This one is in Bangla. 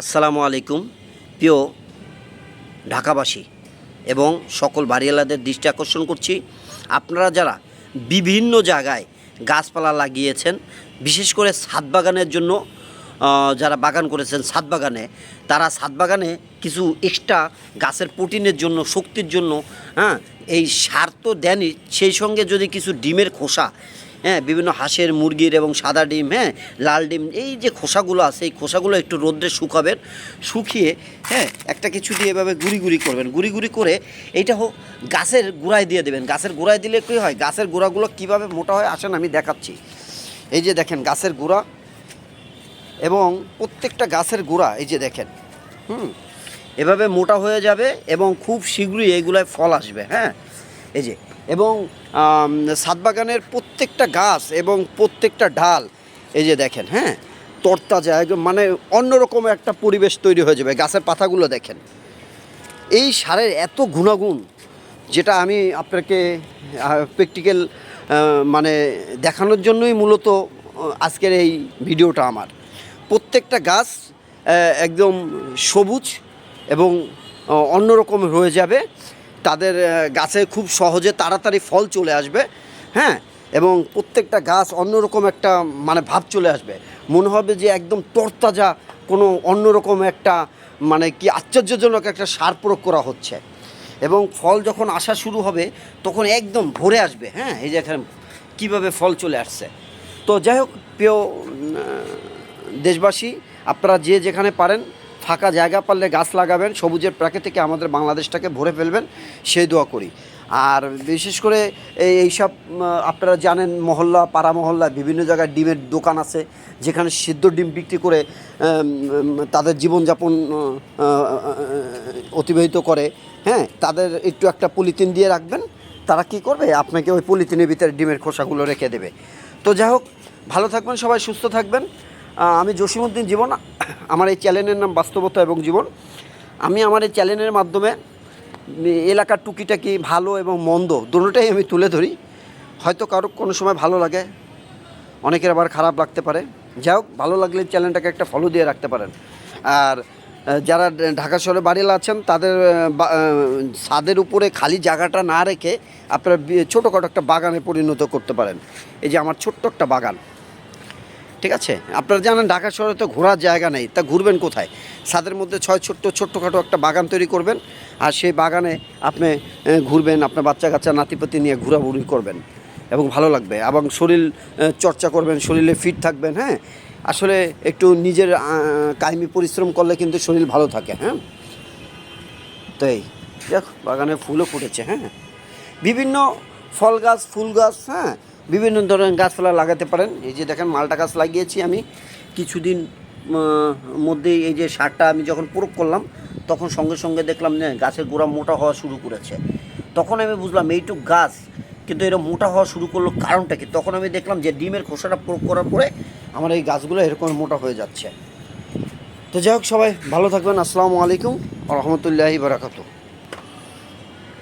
আসসালামু আলাইকুম। প্রিয় ঢাকাবাসী এবং সকল বাড়িওয়ালাদের দৃষ্টি আকর্ষণ করছি, আপনারা যারা বিভিন্ন জায়গায় গাছপালা লাগিয়েছেন, বিশেষ করে ছাদ বাগানের জন্য যারা বাগান করেছেন ছাদ বাগানে, তারা ছাদ বাগানে কিছু এক্সট্রা গাছের প্রোটিনের জন্য, শক্তির জন্য হ্যাঁ এই সার তো দেনই, সেই সঙ্গে যদি কিছু ডিমের খোসা হ্যাঁ বিভিন্ন হাঁসের, মুরগির এবং সাদা ডিম হ্যাঁ লাল ডিম, এই যে খোসাগুলো আছে, এই খোসাগুলো একটু রোদ্রে শুকাবেন, শুকিয়ে হ্যাঁ একটা কিছু দিয়ে এভাবে গুড়ি গুড়ি করবেন। গুড়ি গুড়ি করে এইটা হোক গাছের গোড়ায় দিয়ে দেবেন। গাছের গোড়ায় দিলে কী হয়? গাছের গোড়াগুলো কীভাবে মোটা হয় আসেন আমি দেখাচ্ছি। এই যে দেখেন, গাছের গোড়া এবং প্রত্যেকটা গাছের গোড়া, এই যে দেখেন, হুম, এভাবে মোটা হয়ে যাবে এবং খুব শীঘ্রই এইগুলায় ফল আসবে হ্যাঁ এই যে এবং আম, ছাদ বাগানের প্রত্যেকটা গাছ এবং প্রত্যেকটা ডাল এই যে দেখেন হ্যাঁ? তরতাজা একদম মানে অন্যরকম একটা পরিবেশ তৈরি হয়ে যাবে গাছের পাতাগুলো দেখেন। এই সারের এত গুণাগুণ যেটা আমি আপনাকে প্র্যাকটিক্যাল মানে দেখানোর জন্যই মূলত আজকের এই ভিডিওটা আমার। প্রত্যেকটা গাছ একদম সবুজ এবং অন্যরকম রয়ে যাবে। তাদের গাছে খুব সহজে তাড়াতাড়ি ফল চলে আসবে হ্যাঁ? এবং প্রত্যেকটা গাছ অন্যরকম একটা মানে ভাব চলে আসবে। মনে হবে যে একদম তরতাজা কোনো অন্যরকম একটা মানে কি আশ্চর্যজনক একটা সার প্রয়োগ করা হচ্ছে। এবং ফল যখন আসা শুরু হবে, তখন একদম ভরে আসবে হ্যাঁ? এই যে এখানে কীভাবে ফল চলে আসছে। তো যাই হোক, প্রিয় দেশবাসী, আপনারা যে যেখানে পারেন ফাঁকা জায়গা পারলে গাছ লাগাবেন, সবুজের প্রাকৃতিকে আমাদের বাংলাদেশটাকে ভরে ফেলবেন, সেই দোয়া করি। আর বিশেষ করে এই এইসব আপনারা জানেন মহল্লা, পাড়া মহল্লা, বিভিন্ন জায়গায় ডিমের দোকান আছে, যেখানে সিদ্ধ ডিম বিক্রি করে তাদের জীবনযাপন অতিবাহিত করে হ্যাঁ? তাদের একটু একটা পলিথিন দিয়ে রাখবেন, তারা কি করবে? আপনাকে ওই পলিথিনের ভিতরে ডিমের খোসাগুলো রেখে দেবে। তো যাই হোক, ভালো থাকবেন সবাই, সুস্থ থাকবেন। আমি জসিমউদ্দিন জীবন, আমার এই চ্যানেলের নাম বাস্তবতা এবং জীবন। আমি আমার এই চ্যানেলের মাধ্যমে এলাকার টুকিটাকি ভালো এবং মন্দ দুটোটাই আমি তুলে ধরি। হয়তো কারও কোনো সময় ভালো লাগে, অনেকের আবার খারাপ লাগতে পারে। যাই হোক, ভালো লাগলে চ্যানেলটাকে একটা ফলো দিয়ে রাখতে পারেন। আর যারা ঢাকা শহরে বাড়ি আছেন, তাদের ছাদের উপরে খালি জায়গাটা না রেখে আপনারা ছোটোখাটো একটা বাগানে পরিণত করতে পারেন। এই যে আমার ছোট্ট একটা বাগান ঠিক আছে? আপনারা জানেন ঢাকা শহরে তো ঘোরার জায়গা নেই, তা ঘুরবেন কোথায়? ছাদের মধ্যে ছয় ছোট্ট, ছোট্টখাটো একটা বাগান তৈরি করবেন, আর সেই বাগানে আপনি ঘুরবেন, আপনার বাচ্চা কাচ্চা নাতিপাতি নিয়ে ঘোরাঘুরি করবেন, এবং ভালো লাগবে, এবং শরীর চর্চা করবেন, শরীরে ফিট থাকবেন হ্যাঁ? আসলে একটু নিজের কায়েমি পরিশ্রম করলে কিন্তু শরীর ভালো থাকে হ্যাঁ? তো এই দেখ বাগানে ফুলও ফুটেছে হ্যাঁ? বিভিন্ন ফল গাছ, ফুল গাছ হ্যাঁ বিভিন্ন ধরনের গাছপালা লাগাতে পারেন। এই যে দেখেন, মালটা গাছ লাগিয়েছি আমি। কিছুদিন মধ্যেই এই যে সারটা আমি যখন প্রয়োগ করলাম, তখন সঙ্গে সঙ্গে দেখলাম যে গাছের গোড়া মোটা হওয়া শুরু করেছে। তখন আমি বুঝলাম এইটুক গাছ কিন্তু এরা মোটা হওয়া শুরু করল কারণটা কি? তখন আমি দেখলাম যে ডিমের খোসাটা প্রয়োগ করার পরে আমার এই গাছগুলো এরকম মোটা হয়ে যাচ্ছে। তো যাই হোক সবাই, ভালো থাকবেন। আসসালামু আলাইকুম। রহমতুল্লাহি বারাকাতু